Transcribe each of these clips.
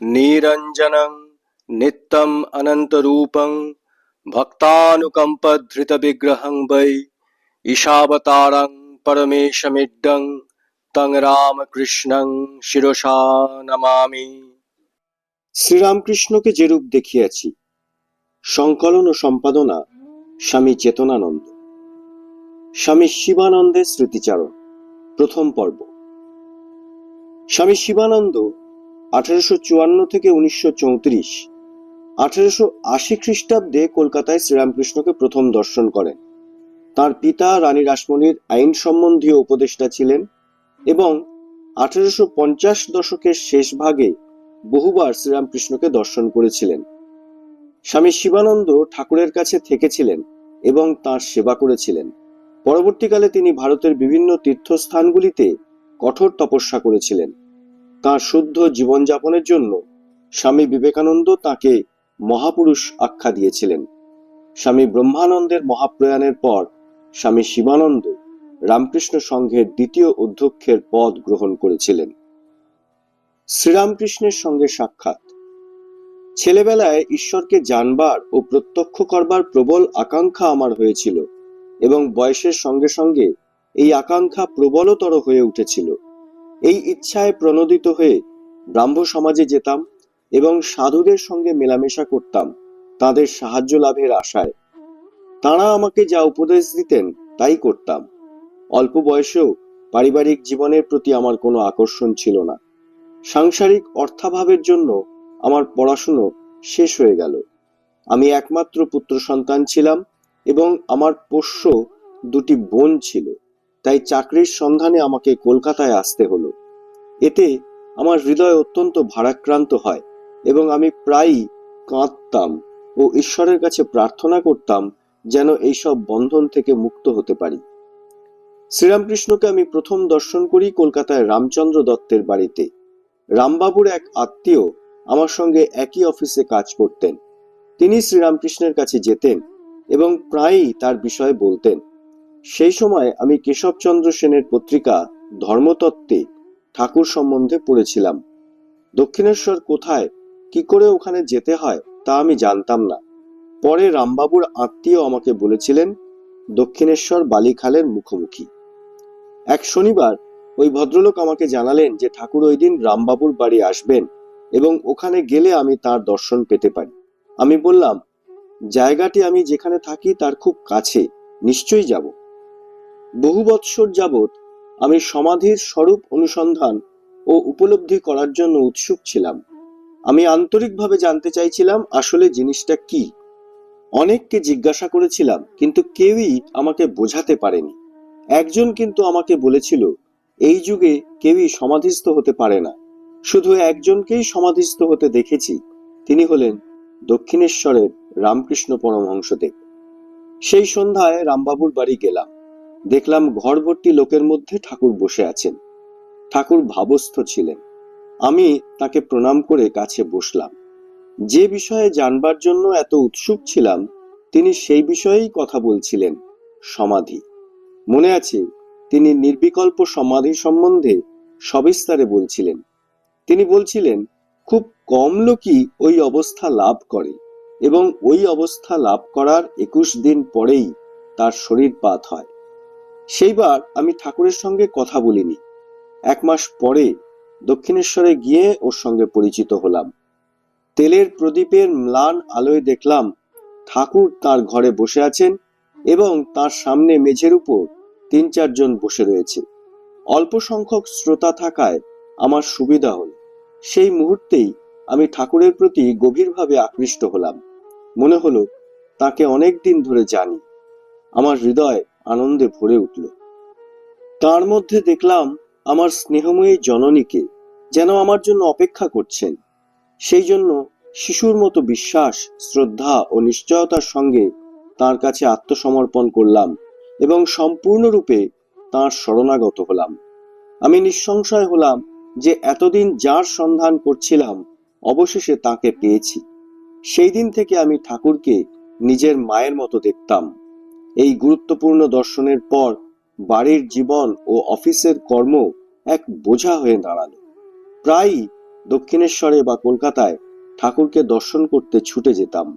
নিরঞ্জনং নিত্যম অনন্তরূপং ভক্তানুকম্পধৃতবিগ্রহং বৈ ঈশাবতারং পরমেশমিড্ডং তং রামকৃষ্ণং শিরসা নমামি শ্রীরামকৃষ্ণকে যেরূপ দেখিয়াছি, সংকলন ও সম্পাদনা স্বামী চেতনানন্দ। স্বামী শিবানন্দের স্মৃতিচারণ, প্রথম পর্ব। স্বামী শিবানন্দ আঠারোশো চুয়ান্ন থেকে উনিশশো চৌত্রিশ। আঠারোশো আশি খ্রিস্টাব্দে কলকাতায় শ্রীরামকৃষ্ণকে প্রথম দর্শন করেন। তার পিতা রানী রাসমণির আইন সম্বন্ধীয় উপদেষ্টা ছিলেন এবং আঠারোশো পঞ্চাশ দশকের শেষ ভাগে বহুবার শ্রীরামকৃষ্ণকে দর্শন করেছিলেন। স্বামী শিবানন্দ ঠাকুরের কাছে থেকেছিলেন এবং তার সেবা করেছিলেন। পরবর্তীকালে তিনি ভারতের বিভিন্ন তীর্থস্থানগুলিতে কঠোর তপস্যা করেছিলেন। তাঁর শুদ্ধ জীবনযাপনের জন্য স্বামী বিবেকানন্দ তাকে মহাপুরুষ আখ্যা দিয়েছিলেন। স্বামী ব্রহ্মানন্দের মহাপ্রয়াণের পর স্বামী শিবানন্দ রামকৃষ্ণ সংঘের দ্বিতীয় অধ্যক্ষের পদ গ্রহণ করেছিলেন। শ্রীরামকৃষ্ণের সঙ্গে সাক্ষাৎ। ছেলেবেলায় ঈশ্বরকে জানবার ও প্রত্যক্ষ করবার প্রবল আকাঙ্ক্ষা আমার হয়েছিল এবং বয়সের সঙ্গে সঙ্গে এই আকাঙ্ক্ষা প্রবলতর হয়ে উঠেছিল। এই ইচ্ছায় প্রণোদিত হয়ে ব্রাহ্ম সমাজে যেতাম এবং সাধুদের সঙ্গে মেলামেশা করতাম, তাদের সাহায্য লাভের আশায়। তাঁরা আমাকে যা উপদেশ দিতেন, তাই করতাম। অল্প বয়সেও পারিবারিক জীবনের প্রতি আমার কোনো আকর্ষণ ছিল না। সাংসারিক অর্থাভাবের জন্য আমার পড়াশুনো শেষ হয়ে গেল। আমি একমাত্র পুত্র সন্তান ছিলাম এবং আমার পোষ্য দুটি বোন ছিল। তাই চাকরির সন্ধানে আমাকে কলকাতায় আসতে হলো। এতে আমার হৃদয় অত্যন্ত ভারাক্রান্ত হয় এবং আমি প্রায়ই কাঁদতাম ও ঈশ্বরের কাছে প্রার্থনা করতাম যেন এইসব বন্ধন থেকে মুক্ত হতে পারি। শ্রীরামকৃষ্ণকে আমি প্রথম দর্শন করি কলকাতায় রামচন্দ্র দত্তের বাড়িতে। রামবাবুর এক আত্মীয় আমার সঙ্গে একই অফিসে কাজ করতেন। তিনি শ্রীরামকৃষ্ণের কাছে যেতেন এবং প্রায়ই তার বিষয়ে বলতেন। সেই সময় আমি কেশবচন্দ্র সেনের পত্রিকা ধর্মতত্ত্বে ঠাকুর সম্বন্ধে পড়েছিলাম। দক্ষিণেশ্বর কোথায়, কি করে ওখানে যেতে হয় তা আমি জানতাম না। পরে রামবাবুর আত্মীয় আমাকে বলেছিলেন, দক্ষিণেশ্বর বালিখালের মুখোমুখি। এক শনিবার ওই ভদ্রলোক আমাকে জানালেন যে ঠাকুর ওই দিন রামবাবুর বাড়ি আসবেন এবং ওখানে গেলে আমি তার দর্শন পেতে পারি। আমি বললাম, জায়গাটি আমি যেখানে থাকি তার খুব কাছে, নিশ্চয়ই যাব। বহু বৎসর যাবৎ আমি সমাধির স্বরূপ অনুসন্ধান ও উপলব্ধি করার জন্য উৎসুক ছিলাম। আমি আন্তরিকভাবে জানতে চাইছিলাম আসলে জিনিসটা কি। অনেককে জিজ্ঞাসা করেছিলাম, কিন্তু কেউই আমাকে বোঝাতে পারেনি। একজন কিন্তু আমাকে বলেছিল, এই যুগে কেউই সমাধিস্থ হতে পারে না। শুধু একজনকেই সমাধিস্থ হতে দেখেছি। তিনি হলেন দক্ষিণেশ্বরের রামকৃষ্ণ পরমহংসদেব। সেই সন্ধ্যায় রামবাবুর বাড়ি গেলাম। দেখলাম ঘর ভর্তি লোকের মধ্যে ঠাকুর বসে আছেন। ঠাকুর ভাবস্থ ছিলেন। আমি তাকে প্রণাম করে কাছে বসলাম। যে বিষয়ে জানবার জন্য এত উৎসুক ছিলাম, তিনি সেই বিষয়েই কথা বলছিলেন, সমাধি। মনে আছে, তিনি নির্বিকল্প সমাধি সম্বন্ধে সবিস্তারে বলছিলেন। তিনি বলছিলেন, খুব কম লোকই ওই অবস্থা লাভ করে এবং ওই অবস্থা লাভ করার একুশ দিন পরেই তার শরীরপাত হয়। সেইবার আমি ঠাকুরের সঙ্গে কথা বলিনি। এক মাস পরে দক্ষিণেশ্বরে গিয়ে ওর সঙ্গে পরিচিত হলাম। তেলের প্রদীপের ম্লান আলোয় দেখলাম ঠাকুর তার ঘরে বসে আছেন এবং তার সামনে মেঝের উপর তিন চারজন বসে রয়েছে। অল্প সংখ্যক শ্রোতা থাকায় আমার সুবিধা হল। সেই মুহূর্তেই আমি ঠাকুরের প্রতি গভীরভাবে আকৃষ্ট হলাম। মনে হলো তাকে অনেক দিন ধরে জানি। আমার হৃদয় আনন্দে ভরে উঠল। তার মধ্যে দেখলাম আমার স্নেহময়ী জননীকে যেন আমার জন্য অপেক্ষা করছেন। সেই জন্য শিশুর মতো বিশ্বাস, শ্রদ্ধা ও নিশ্চয়তার সঙ্গে তার কাছে আত্মসমর্পণ করলাম এবং সম্পূর্ণরূপে তার শরণাগত হলাম। আমি নিঃসংশয় হলাম যে এতদিন যার সন্ধান করছিলাম, অবশেষে তাকে পেয়েছি। সেই দিন থেকে আমি ঠাকুরকে নিজের মায়ের মতো দেখতাম। এই গুরুত্বপূর্ণ দর্শনের পর বাড়ির জীবন ও অফিসের কর্ম এক বোঝা হয়ে দাঁড়াল। প্রায়ই দক্ষিণেশ্বরে বা কলকাতায় ঠাকুরকে দর্শন করতে ছুটে যেতাম।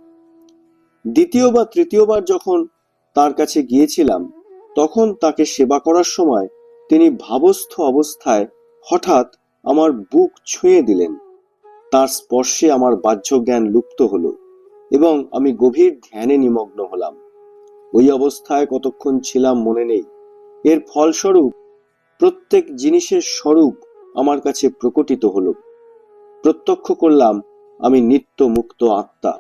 দ্বিতীয় বা তৃতীয়বার যখন তার কাছে গিয়েছিলাম, তখন তাকে সেবা করার সময় তিনি ভাবস্থ অবস্থায় হঠাৎ আমার বুক ছুঁয়ে দিলেন। তার স্পর্শে আমার বাহ্য জ্ঞান লুপ্ত হলো এবং আমি গভীর ধ্যানে নিমগ্ন হলাম। ওই অবস্থায় কতক্ষণ ছিলাম মনে নেই। এর ফলস্বরূপ প্রত্যেক জিনিসের স্বরূপ আমার কাছে প্রকটিত হলো। প্রত্যক্ষ করলাম, আমি নিত্য মুক্ত আত্মা।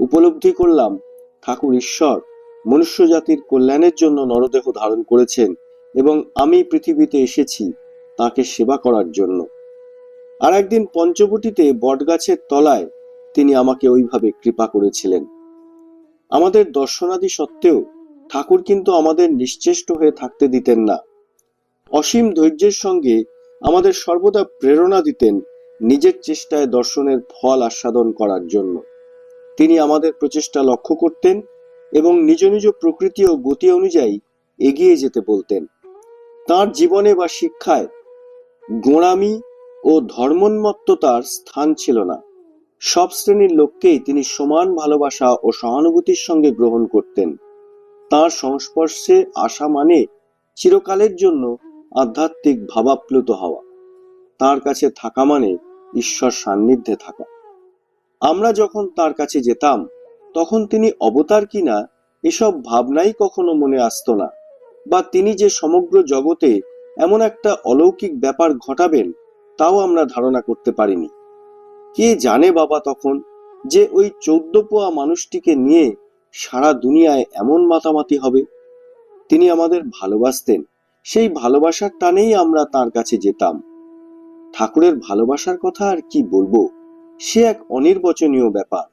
উপলব্ধি করলাম, ঠাকুর ঈশ্বর মনুষ্য জাতির কল্যাণের জন্য নরদেহ ধারণ করেছেন এবং আমি পৃথিবীতে এসেছি তাকে সেবা করার জন্য। আর একদিন পঞ্চবটিতে বটগাছের তলায় তিনি আমাকে ওইভাবে কৃপা করেছিলেন। আমাদের দর্শনাদি সত্ত্বেও ঠাকুর কিন্তু আমাদের নিশ্চেষ্ট হয়ে থাকতে দিতেন না। অসীম ধৈর্যের সঙ্গে আমাদের সর্বদা প্রেরণা দিতেন নিজের চেষ্টায় দর্শনের ফল আস্বাদন করার জন্য। তিনি আমাদের প্রচেষ্টা লক্ষ্য করতেন এবং নিজ নিজ প্রকৃতি ও গতি অনুযায়ী এগিয়ে যেতে বলতেন। তার জীবনে বা শিক্ষায় গোঁড়ামি ও ধর্মোন্মত্ততার স্থান ছিল না। সব শ্রেণির লোককেই তিনি সমান ভালোবাসা ও সহানুভূতির সঙ্গে গ্রহণ করতেন। তার সংস্পর্শে আসা মানে চিরকালের জন্য আধ্যাত্মিক ভাবাপ্লুত হওয়া। তার কাছে থাকা মানে ঈশ্বর সান্নিধ্যে থাকা। আমরা যখন তার কাছে যেতাম, তখন তিনি অবতার কিনা এসব ভাবনাই কখনো মনে আসতো না বা তিনি যে সমগ্র জগতে এমন একটা অলৌকিক ব্যাপার ঘটাবেন, তাও আমরা ধারণা করতে পারিনি। কে জানে বাবা তখন যে ওই চোদ্দ পোয়া মানুষটিকে নিয়ে সারা দুনিয়ায় এমন মাতামাতি হবে। তিনি আমাদের ভালোবাসতেন। সেই ভালোবাসার টানেই আমরা তার কাছে যেতাম। ঠাকুরের ভালোবাসার কথা আর কি বলব? সে এক অনির্বচনীয় ব্যাপার।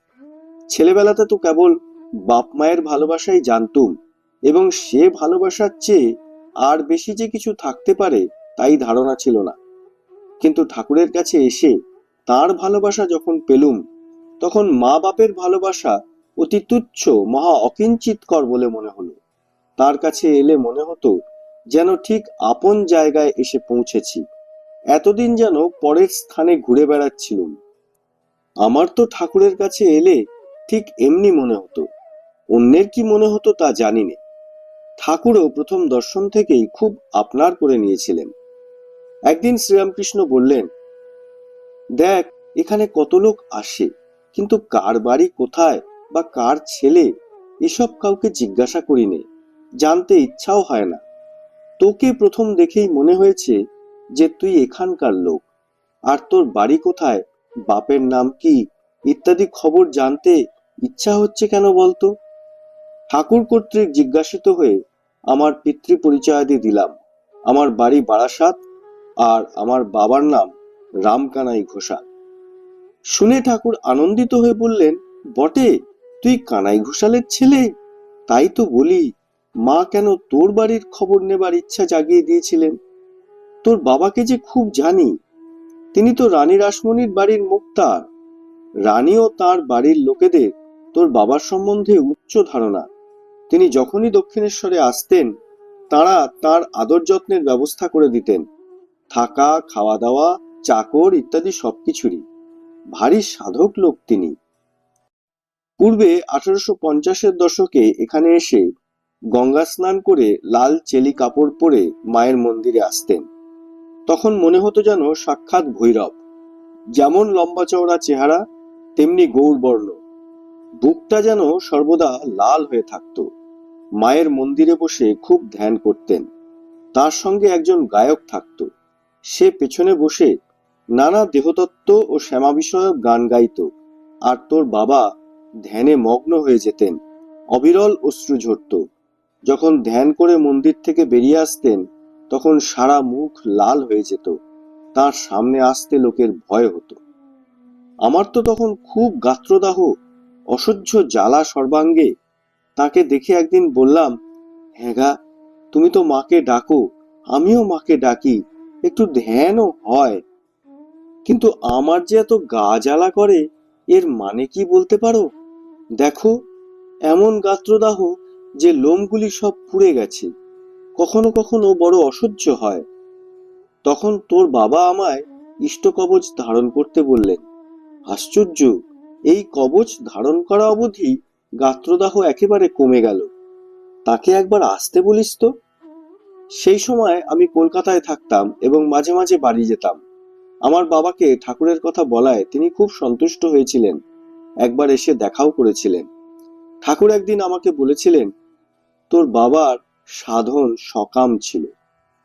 ছেলেবেলাতে তো কেবল বাপ মায়ের ভালোবাসাই জানতুম এবং সে ভালোবাসার চেয়ে আর বেশি যে কিছু থাকতে পারে তাই ধারণা ছিল না। কিন্তু ঠাকুরের কাছে এসে তার ভালোবাসা যখন পেলুম, তখন মা বাপের ভালোবাসা অতি তুচ্ছ, মহা অকিঞ্চিতকর বলে মনে হলো। তার কাছে এলে মনে হতো যেন ঠিক আপন জায়গায় এসে পৌঁছেছি। এতদিন যেন পরের স্থানে ঘুরে বেড়াচ্ছিলুম। আমার তো ঠাকুরের কাছে এলে ঠিক এমনি মনে হতো। অন্যের কি মনে হতো তা জানি না। ঠাকুরও প্রথম দর্শন থেকেই খুব আপনার করে নিয়েছিলেন। একদিন শ্রীরামকৃষ্ণ বললেন, দেখ, এখানে কত লোক আসে, কিন্তু কার বাড়ি কোথায় বা কার ছেলে এসব কাউকে জিজ্ঞাসা করিনি, জানতে ইচ্ছাও হয় না। তোকে প্রথম দেখেই মনে হয়েছে যে তুই এখানকার লোক, আর তোর বাড়ি কোথায়, বাপের নাম কি, ইত্যাদি খবর জানতে ইচ্ছা হচ্ছে কেন বলতো? ঠাকুর কর্তৃক জিজ্ঞাসিত হয়ে আমার পিতৃ পরিচয়াদি দিলাম। আমার বাড়ি বারাসাত, আর আমার বাবার নাম রামকানাই ঘোষাল। শুনে ঠাকুর আনন্দিত হয়ে বললেন, বটে তুই কানাই ঘোষালের ছেলে? তাই তো বলি, মা কেন তোর বাড়ির খবর নেবার ইচ্ছা জাগিয়ে দিয়েছিলেন? তোর বাবাকে যে খুব জানি। তিনি তো রানী রাসমণির বাড়ির মুক্তার। রানী ও তার বাড়ির লোকেদের তোর বাবার সম্বন্ধে উচ্চ ধারণা। তিনি যখনই দক্ষিণেশ্বরে আসতেন, তারা তার আদর যত্নের ব্যবস্থা করে দিতেন। থাকা, খাওয়া দাওয়া, চাকর ইত্যাদি সবকিছুরই। ভারী সাধক লোক তিনি। পূর্বে আঠারোশো পঞ্চাশের দশকে এখানে এসে গঙ্গা স্নান করে লাল চেলি কাপড় পরে মায়ের মন্দিরে আসতেন। তখন মনে হতো যেন সাক্ষাৎ ভৈরব। যেমন লম্বা চওড়া চেহারা, তেমনি গৌরবর্ণ বুকটা যেন সর্বদা লাল হয়ে থাকত। মায়ের মন্দিরে বসে খুব ধ্যান করতেন। তার সঙ্গে একজন গায়ক থাকত। সে পেছনে বসে নানা দেহতত্ত্ব ও শ্যামা বিষয়ক গান গাইত। আর তোর বাবা ধ্যানে মগ্ন হয়ে যেতেন। অবিরল অশ্রু ঝরত। যখন ধ্যান করে মন্দির থেকে বেরিয়ে আসতেন, তখন সারা মুখ লাল হয়ে যেত। তার সামনে আসতে লোকের ভয় হতো। আমার তো তখন খুব গাত্রদাহ, অসহ্য জ্বালা সর্বাঙ্গে। তাকে দেখে একদিন বললাম হ্যাঁ তুমি তো মাকে ডাকো, আমিও মাকে ডাকি, একটু ধ্যানও হয়। কিন্তু আমার যে এত গা জ্বালা করে, এর মানে কি বলতে পারো? দেখো, এমন গাত্রদাহ যে লোমগুলি সব পুড়ে গেছে, কখনো কখনো বড় অসহ্য হয়। তখন তোর বাবা আমায় ইষ্টকবচ ধারণ করতে বললেন, আশ্চর্য, এই কবচ ধারণ করা অবধি গাত্রদাহ একেবারে কমে গেল। তাকে একবার আসতে বলিস তো? সেই সময় আমি কলকাতায় থাকতাম এবং মাঝে মাঝে বাড়ি যেতাম। আমার বাবাকে ঠাকুরের কথা বলায় তিনি খুব সন্তুষ্ট হয়েছিলেন। একবার এসে দেখাও করেছিলেন। ঠাকুর একদিন আমাকে বলেছিলেন, তোর বাবার সাধন সকাম ছিল।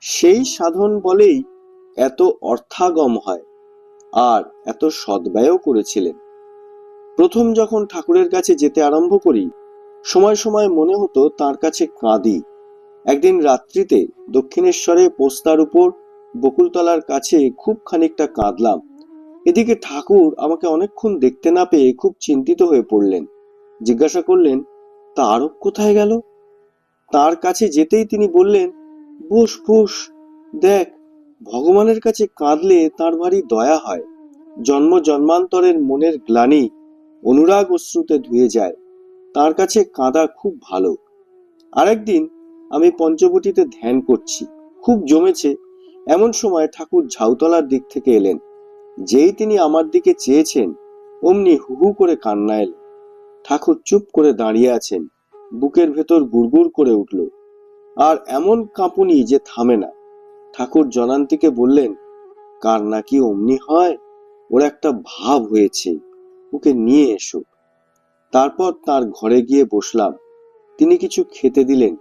সেই সাধন বলেই এত অর্থাগম হয় আর এত সদ্ব্যয়ও করেছিলেন। প্রথম যখন ঠাকুরের কাছে যেতে আরম্ভ করি, সময় সময় মনে হতো তার কাছে কাঁদি। একদিন রাত্রিতে দক্ষিণেশ্বরে পোস্তার উপর বকুলতলার কাছে খুব খানিকটা কাঁদলাম। এদিকে ঠাকুর আমাকে অনেকক্ষণ দেখতে না পেয়ে খুব চিন্তিত হয়ে পড়লেন। জিজ্ঞাসা করলেন তারক কোথায় গেল? তার কাছে যেতেই তিনি বললেন, বস বস, দেখ, ভগবানের কাছে কাঁদলে তার ভারী দয়া হয়। জন্ম জন্মান্তরের মনের গ্লানি অনুরাগ অশ্রুতে ধুয়ে যায়। তার কাছে কাঁদা খুব ভালো। আরেকদিন আমি পঞ্চবটিতে ধ্যান করছি। খুব জমেছে। এমন সময় ঠাকুর ঝাউতলার দিক থেকে এলেন। যেই তিনি আমার দিকে চেয়েছেন, অমনি হু হু করে কান্না এলেন ঠাকুর চুপ করে দাঁড়িয়ে আছেন, বুকের ভেতর গুড়গুড় করে উঠল। আর এমন কাঁপুনি যে থামে না। ঠাকুর জনান্তিকে বললেন, কার নাকি অমনি হয়? ওর একটা ভাব হয়েছে, ওকে নিয়ে এসো। তারপর তার ঘরে গিয়ে বসলাম। তিনি কিছু খেতে দিলেন।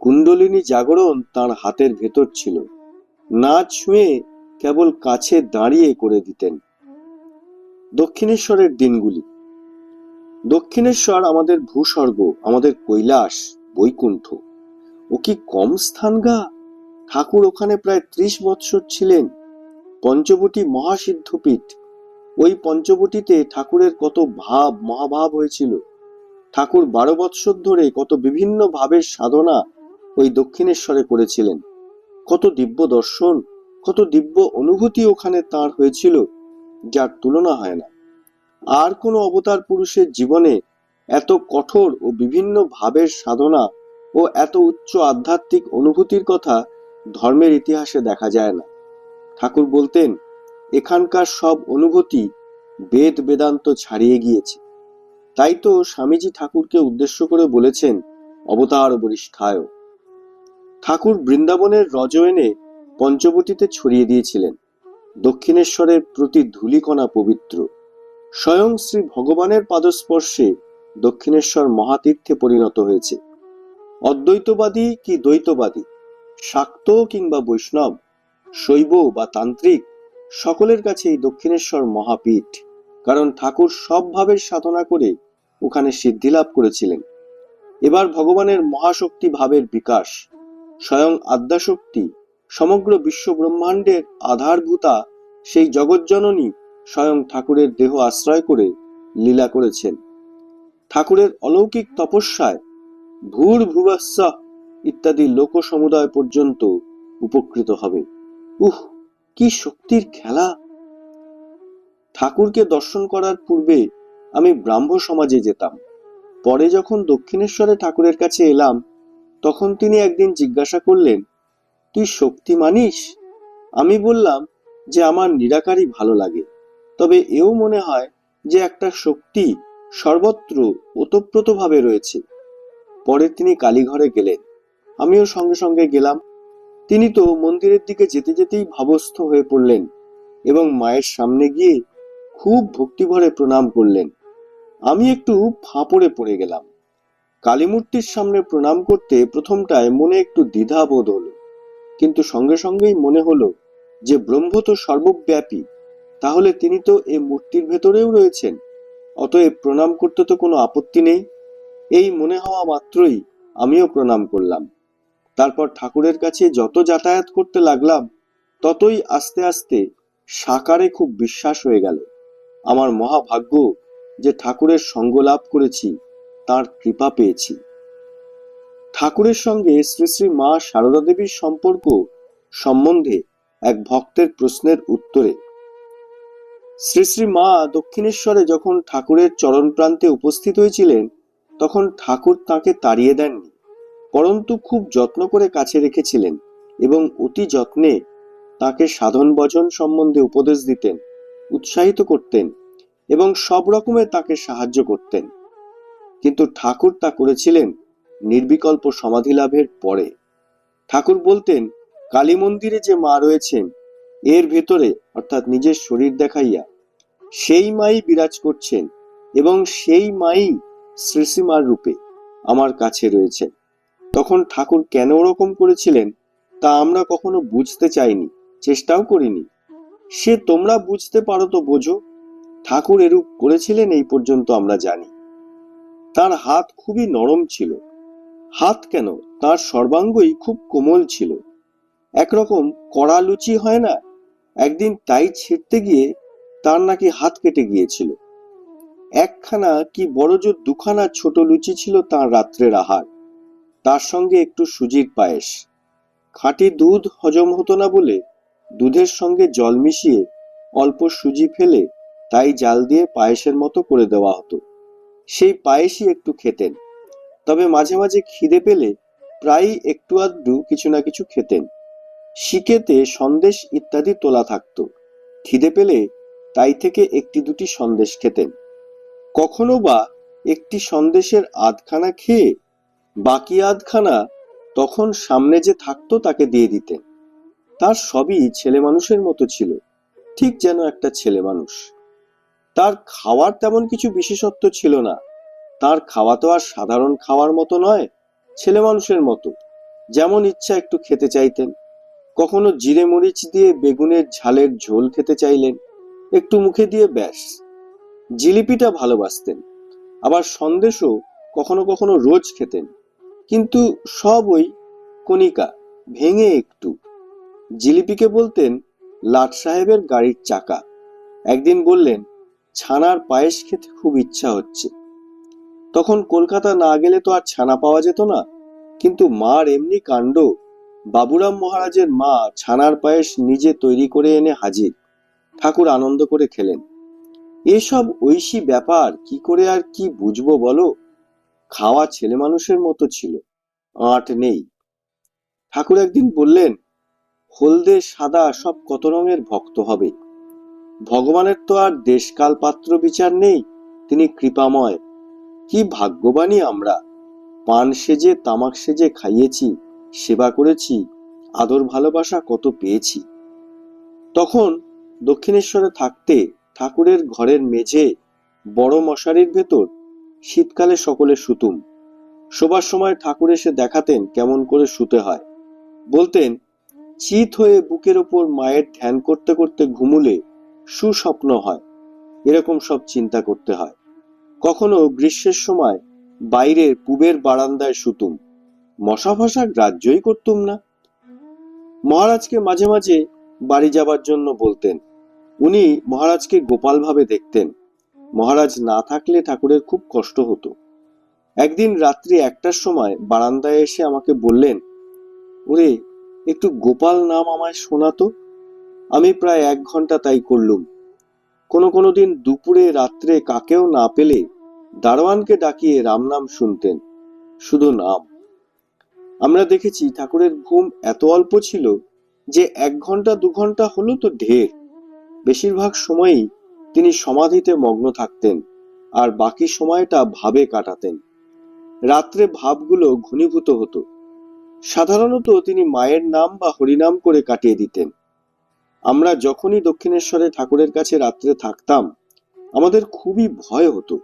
কুণ্ডলিনী জাগরণ তার হাতের ভেতর ছিল। না ছুঁয়ে কেবল কাছে দাঁড়িয়ে করে দিতেন। দক্ষিণেশ্বরের দিনগুলি। দক্ষিণেশ্বর আমাদের ভূস্বর্গ, আমাদের কৈলাস, বৈকুণ্ঠ। ও কি কম স্থান গা? ঠাকুর ওখানে প্রায় ত্রিশ বৎসর ছিলেন। পঞ্চবটি মহাসিদ্ধপীঠ। ওই পঞ্চবটিতে ঠাকুরের কত ভাব, মহাভাব হয়েছিল। ঠাকুর বারো বৎসর ধরে কত বিভিন্ন ভাবের সাধনা ওই দক্ষিণেশ্বরে করেছিলেন। কত দিব্য দর্শন কত দিব্য অনুভূতি ওখানে তার হয়েছিল, যার তুলনা হয় না। আর কোনো অবতার পুরুষের জীবনে এত কঠোর ও বিভিন্ন ভাবের সাধনা ও এত উচ্চ আধ্যাত্মিক অনুভূতির কথা ধর্মের ইতিহাসে দেখা যায় না। ঠাকুর বলতেন, এখানকার সব অনুভূতি বেদ বেদান্ত ছাড়িয়ে গিয়েছে। তাই তো স্বামীজি ঠাকুরকে উদ্দেশ্য করে বলেছেন, অবতার বরিষ্ঠায় ঠাকুর বৃন্দাবনের রজ এনে পঞ্চবটিতে ছড়িয়ে দিয়েছিলেন। দক্ষিণেশ্বরের প্রতি ধূলিকণা পবিত্র। স্বয়ং শ্রী ভগবানের পাদস্পর্শে দক্ষিণেশ্বর মহাতীর্থে পরিণত হয়েছে। অদ্বৈতবাদী কি দ্বৈতবাদী? শাক্ত কিংবা বৈষ্ণব? শৈব বা তান্ত্রিক? সকলের কাছেই দক্ষিণেশ্বর মহাপীঠ। কারণ ঠাকুর সব ভাবের সাধনা করে ওখানে সিদ্ধি লাভ করেছিলেন। এবার ভগবানের মহাশক্তি ভাবের বিকাশ। স্বয়ং আদ্যাশক্তি সমগ্র বিশ্ব ব্রহ্মাণ্ডের আধারভূতা সেই জগজ্জননী স্বয়ং ঠাকুরের দেহ আশ্রয় করে লীলা করেছেন। ঠাকুরের অলৌকিক তপস্যায় ভূর ভুবস্ব ইত্যাদি লোক সমুদায় পর্যন্ত উপকৃত হবে। উহ, কি শক্তির খেলা! ঠাকুরকে দর্শন করার পূর্বে আমি ব্রাহ্ম সমাজে যেতাম। পরে যখন দক্ষিণেশ্বরে ঠাকুরের কাছে এলাম, তখন তিনি একদিন জিজ্ঞাসা করলেন তুই শক্তি মানিস? আমি বললাম যে আমার নিরাকারই ভালো লাগে। তবে এও মনে হয় যে একটা শক্তি সর্বত্র ওতপ্রোতভাবে রয়েছে। পরে তিনি কালীঘরে গেলেন। আমিও সঙ্গে সঙ্গে গেলাম। তিনি তো মন্দিরের দিকে যেতে যেতেই ভাবস্থ হয়ে পড়লেন এবং মায়ের সামনে গিয়ে খুব ভক্তিভরে প্রণাম করলেন। আমি একটু ফাঁপড়ে পড়ে গেলাম। কালীমূর্তির সামনে প্রণাম করতে প্রথমটায় মনে একটু দ্বিধা বোধ হলো। কিন্তু সঙ্গে সঙ্গেই মনে হলো যে ব্রহ্ম তো সর্বব্যাপী, তাহলে তিনি তো এই মূর্তির ভেতরেও রয়েছেন, অতএব প্রণাম করতে তো কোনো আপত্তি নেই। এই মনে হওয়া মাত্রই আমিও প্রণাম করলাম। তারপর ঠাকুরের কাছে যত যাতায়াত করতে লাগলাম, ততই আস্তে আস্তে সাকারে খুব বিশ্বাস হয়ে গেল। আমার মহাভাগ্য যে ঠাকুরের সঙ্গ লাভ করেছি, তার কৃপা পেয়েছি। ঠাকুরের সঙ্গে শ্রী শ্রী মা সারদা দেবীর সম্পর্ক সম্বন্ধে এক ভক্তের প্রশ্নের উত্তরে। শ্রী শ্রী মা দক্ষিণেশ্বরে যখন ঠাকুরের চরণ প্রান্তে উপস্থিত হয়েছিলেন, তখন ঠাকুর তাকে তাড়িয়ে দেননি, পরন্তু খুব যত্ন করে কাছে রেখেছিলেন এবং অতি যত্নে তাকে সাধন ভজন সম্বন্ধে উপদেশ দিতেন, উৎসাহিত করতেন এবং সব রকমে তাকে সাহায্য করতেন। কিন্তু ঠাকুর তা করেছিলেন নির্বিকল্প সমাধি লাভের পরে। ঠাকুর বলতেন, কালী মন্দিরে যে মা রয়েছেন, এর ভেতরে অর্থাৎ নিজের শরীর দেখাইয়া, সেই মাই বিরাজ করছেন এবং সেই মাই শ্রীশ্রীমার রূপে আমার কাছে রয়েছেন তখন ঠাকুর কেন ওরকম করেছিলেন, তা আমরা কখনো বুঝতে চাইনি, চেষ্টাও করিনি। সে তোমরা বুঝতে পারো তো বোঝো, ঠাকুর এরূপ করেছিলেন এই পর্যন্ত আমরা জানি। তার হাত খুবই নরম ছিল। হাত কেন? তার সর্বাঙ্গই খুব কোমল ছিল। একরকম কড়া লুচি হয় না? একদিন তাই ছিঁড়তে গিয়ে তার নাকি হাত কেটে গিয়েছিল। একখানা কি বড় জোর দুখানা ছোট লুচি ছিল তার রাত্রের আহার। তার সঙ্গে একটু সুজির পায়েস। খাঁটি দুধ হজম হতো না বলে দুধের সঙ্গে জল মিশিয়ে অল্প সুজি ফেলে তাই জাল দিয়ে পায়েসের মতো করে দেওয়া হতো। সেই পায়েসই একটু খেতেন। তবে মাঝে মাঝে খিদে পেলে প্রায়ই একটু আধটু কিছু না কিছু খেতেন। শিকেতে সন্দেশ ইত্যাদি তোলা থাকতো। খিদে পেলে তাই থেকে একটি দুটি সন্দেশ খেতেন। কখনো বা একটি সন্দেশের আধখানা খেয়ে বাকি আধখানা তখন সামনে যে থাকতো তাকে দিয়ে দিতেন। তার সবই ছেলে মানুষের মতো ছিল, ঠিক যেন একটা ছেলে মানুষ। তার খাওয়ার তেমন কিছু বিশেষত্ব ছিল না। তার খাওয়া তো আর সাধারণ খাওয়ার মতো নয়, ছেলে মানুষের মতো। যেমন ইচ্ছা একটু খেতে চাইতেন। কখনো জিরে মরিচ দিয়ে বেগুনের ঝালের ঝোল খেতে চাইলেন। একটু মুখে দিয়ে ব্যাস। জিলিপিটা ভালোবাসতেন। আবার সন্দেশও কখনো কখনো রোজ খেতেন। কিন্তু সব ওই কণিকা ভেঙে একটু। জিলিপিকে বলতেন, লাট সাহেবের গাড়ির চাকা। একদিন বললেন, ছানার পায়েস খেতে খুব ইচ্ছা হচ্ছে। তখন কলকাতা না গেলে তো আর ছানা পাওয়া যেত না। কিন্তু মার এমনি কাণ্ড। বাবুরাম মহারাজের মা ছানার পায়েস নিজে তৈরি করে এনে হাজির। ঠাকুর আনন্দ করে খেলেন। এসব ঐশী ব্যাপার কি করে আর কি বুঝব বলো? খাওয়া ছেলে মানুষের মতো ছিল, আঁট নেই। ঠাকুর একদিন বললেন, হলদে সাদা সব কত রঙের ভক্ত হবে। ভগবানের তো আর দেশকাল পাত্র বিচার নেই, তিনি কৃপাময়। কি ভাগ্যবানই আমরা। পান সেজে, তামাক সেজে খাইয়েছি, সেবা করেছি, আদর ভালোবাসা কত পেয়েছি। তখন দক্ষিণেশ্বরে থাকতে ঠাকুরের ঘরের মেঝে বড় মশারির ভেতর শীতকালে সকলে সুতুম। শোবার সময় ঠাকুর এসে দেখাতেন কেমন করে শুতে হয়। বলতেন, চিত হয়ে বুকের ওপর মায়ের ধ্যান করতে করতে ঘুমুলে সুস্বপ্ন হয়। এরকম সব চিন্তা করতে হয়। কখনো গ্রীষ্মের সময় বাইরের পুবের বারান্দায় শুতুম। মশা ফসা গ্রাহ্যই করতুম না। মহারাজকে মাঝে মাঝে বাড়ি যাবার জন্য বলতেন। উনি মহারাজকে গোপাল ভাবে দেখতেন। মহারাজ না থাকলে ঠাকুরের খুব কষ্ট হতো। একদিন রাত্রি একটার সময় বারান্দায় এসে আমাকে বললেন, ওরে, একটু গোপাল নাম আমায় শোনাতো আমি প্রায় এক ঘণ্টা তাই করলুম। কোনো কোনো দিন দুপুরে, রাত্রে কাকেও না পেলে দারোয়ানকে ডাকিয়ে রাম নাম শুনতেন, শুধু নাম। আমরা দেখেছি ঠাকুরের ঘুম এত অল্প ছিল যে এক ঘণ্টা, দু ঘণ্টা হলো তো ঢের। বেশিরভাগ সময়ই তিনি সমাধিতে মগ্ন থাকতেন আর বাকি সময়টা ভাবে কাটাতেন। রাত্রে ভাবগুলো ঘনীভূত হতো। সাধারণত তিনি মায়ের নাম বা হরিনাম করে কাটিয়ে দিতেন। আমরা যখনই দক্ষিণেশ্বরে ঠাকুরের কাছে রাত্রে থাকতাম, আমাদের খুবই ভয় হতো।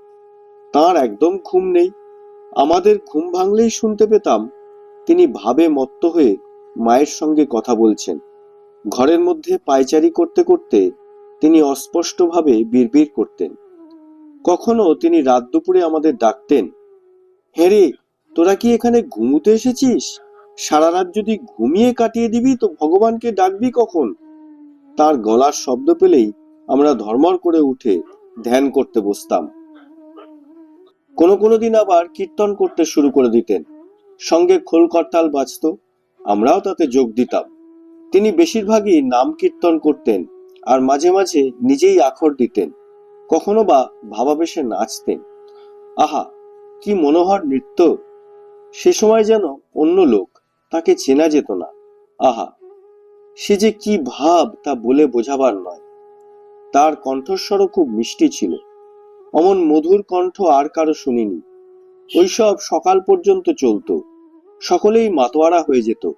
তার একদম ঘুম নেই। আমাদের ঘুম ভাঙলেই শুনতে পেতাম, তিনি ভাবে মত্ত হয়ে মায়ের সঙ্গে কথা বলছেন। ঘরের মধ্যে পায়চারি করতে করতে তিনি অস্পষ্টভাবে বিড়বিড় করতেন। কখনো তিনি রাত দুপুরে আমাদের ডাকতেন হেরে তোরা কি এখানে ঘুমুতে এসেছিস? সারা রাত যদি ঘুমিয়ে কাটিয়ে দিবি তো ভগবানকে ডাকবি কখন? তার গলার শব্দ পেলেই আমরা ধর্মর করে উঠে ধ্যান করতে বসতাম। কোনো কোনো দিন আবার কীর্তন করতে শুরু করে দিতেন। সঙ্গে খোল করতাল বাজত, আমরাও তাতে যোগ দিতাম। তিনি বেশিরভাগই নাম কীর্তন করতেন আর মাঝে মাঝে নিজেই আখর দিতেন, কখনো বা ভাবাবেশে নাচতেন। আহা, কি মনোহর নৃত্য! সে সময় যেন অন্য লোক তাকে চেনা যেত না। আহা সে যে কি ভাব তা বলে বোঝাবার নয়। তার কণ্ঠস্বরও খুব মিষ্টি ছিল। অমন মধুর কণ্ঠ আর কারও শুনিনি। ওইসব সকাল পর্যন্ত চলতো। সকলেই মাতোয়ারা হয়ে যেত।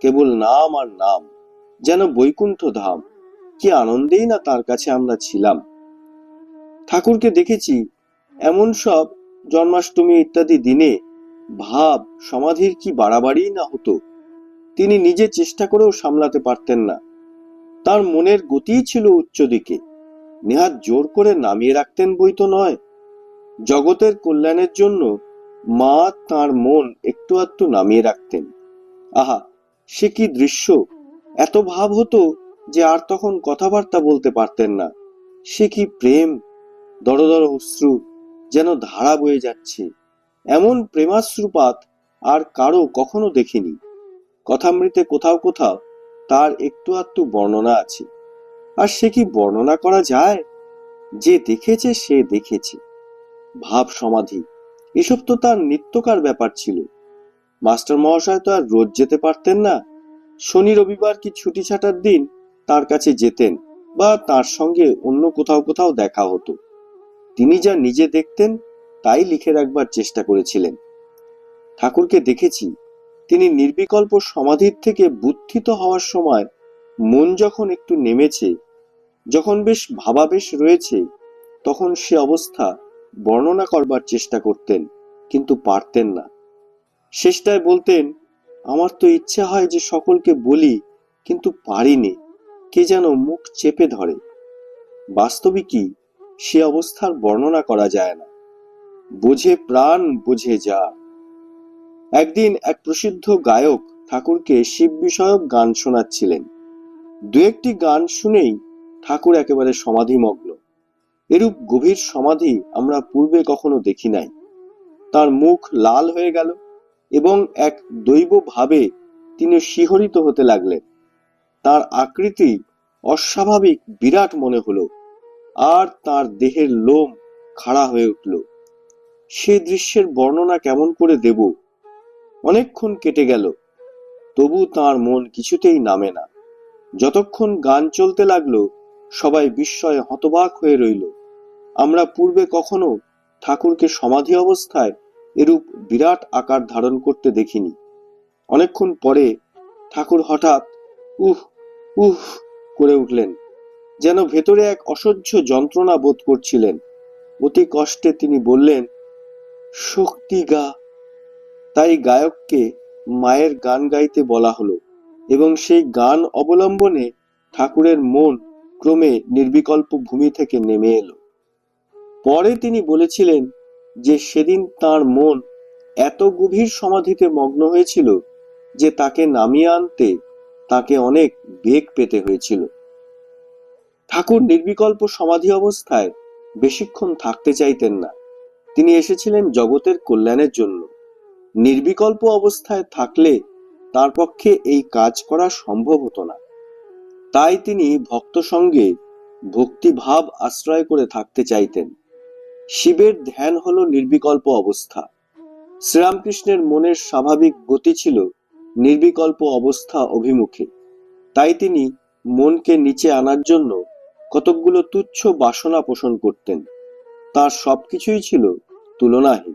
কেবল নাম আর নাম, যেন বৈকুণ্ঠ ধাম। কি আনন্দেই না তার কাছে আমরা ছিলাম। ঠাকুরকে দেখেছি, এমন সব জন্মাষ্টমী ইত্যাদি দিনে ভাব সমাধির কি বাড়াবাড়ি না হতো। তিনি নিজে চেষ্টা করেও সামলাতে পারতেন না। তার মনের গতিই ছিল উচ্চ দিকে। নেহাত জোর করে নামিয়ে রাখতেন বই তো নয়। জগতের কল্যাণের জন্য মা তার মন একটু আধটু নামিয়ে রাখতেন। আহা, সে কি দৃশ্য! এত ভাব হতো যে আর তখন কথাবার্তা বলতে পারতেন না। সে কি প্রেম! দরদর অশ্রু যেন ধারা বয়ে যাচ্ছে। এমন প্রেমাশ্রুপাত আর কারও কখনো দেখিনি। কথামৃতে কোথাও কোথাও তার একটু আধটু বর্ণনা আছে। আর সে কি বর্ণনা করা যায়? যে দেখেছে, সে দেখেছে। ভাব সমাধি, এসব তো তার নিত্যকার ব্যাপার ছিল। মাস্টার মহাশয় তো আর রোজ যেতে পারতেন না। শনি রবিবার কি ছুটি ছাটার দিন তার কাছে যেতেন বা তার সঙ্গে অন্য কোথাও কোথাও দেখা হতো। তিনি যা নিজে দেখতেন, তাই লিখে রাখবার চেষ্টা করেছিলেন। ঠাকুরকে দেখেছি তিনি নির্বিকল্প সমাধির থেকে বুদ্ধিত হওয়ার সময় মন যখন একটু নেমেছে, যখন বেশ ভাবাবেশ রয়েছে, তখন সে অবস্থা বর্ণনা করবার চেষ্টা করতেন, কিন্তু পারতেন না। শেষটায় বলতেন, আমার তো ইচ্ছা হয় যে সকলকে বলি, কিন্তু পারিনি। কে যেন মুখ চেপে ধরে। বাস্তবিক কি সে অবস্থার বর্ণনা করা যায় না। বোঝে প্রাণ, বোঝে যা একদিন এক প্রসিদ্ধ গায়ক ঠাকুরকে শিব বিষয়ক গান শোনাচ্ছিলেন। দু একটি গান শুনেই ঠাকুর একেবারে সমাধিমগ্ন। এরূপ গভীর সমাধি আমরা পূর্বে কখনো দেখি নাই। তার মুখ লাল হয়ে গেল এবং এক দৈব ভাবে তিনি শিহরিত হতে লাগলেন। তার আকৃতি অস্বাভাবিক, বিরাট মনে হলো আর তার দেহের লোম খাড়া হয়ে উঠল। সে দৃশ্যের বর্ণনা কেমন করে দেব অনেকক্ষণ কেটে গেল। তবু তার মন কিছুতেই নামে না। যতক্ষণ গান চলতে লাগল, সবাই বিস্ময়ে হতবাক হয়ে রইল। আমরা পূর্বে কখনো ঠাকুরকে সমাধি অবস্থায় এরূপ বিরাট আকার ধারণ করতে দেখিনি। অনেকক্ষণ পরে ঠাকুর হঠাৎ উহ উহ করে উঠলেন, যেন ভেতরে এক অসহ্য যন্ত্রণা বোধ করছিলেন। অতি কষ্টে তিনি বললেন, শক্তি গা তাই গায়ককে মায়ের গান গাইতে বলা হলো এবং সেই গান অবলম্বনে ঠাকুরের মন ক্রমে নির্বিকল্প ভূমি থেকে নেমে এলো। পরে তিনি বলেছিলেন যে সেদিন তার মন এত গভীর সমাধিতে মগ্ন হয়েছিল যে তাকে নামিয়ে আনতে তাকে অনেক বেগ পেতে হয়েছিল। ঠাকুর নির্বিকল্প সমাধি অবস্থায় বেশিক্ষণ থাকতে চাইতেন না। তিনি এসেছিলেন জগতের কল্যাণের জন্য। নির্বিকল্প অবস্থায় থাকলে তার পক্ষে এই কাজ করা সম্ভব হতো না। তাই তিনি ভক্ত সঙ্গে ভক্তিভাব আশ্রয় করে থাকতে চাইতেন। শিবের ধ্যান হল নির্বিকল্প অবস্থা। শ্রীরামকৃষ্ণের মনের স্বাভাবিক গতি ছিল নির্বিকল্প অবস্থা অভিমুখে। তাই তিনি মনকে নিচে আনার জন্য কতকগুলো তুচ্ছ বাসনা পোষণ করতেন। তার সবকিছুই ছিল তুলনাহীন।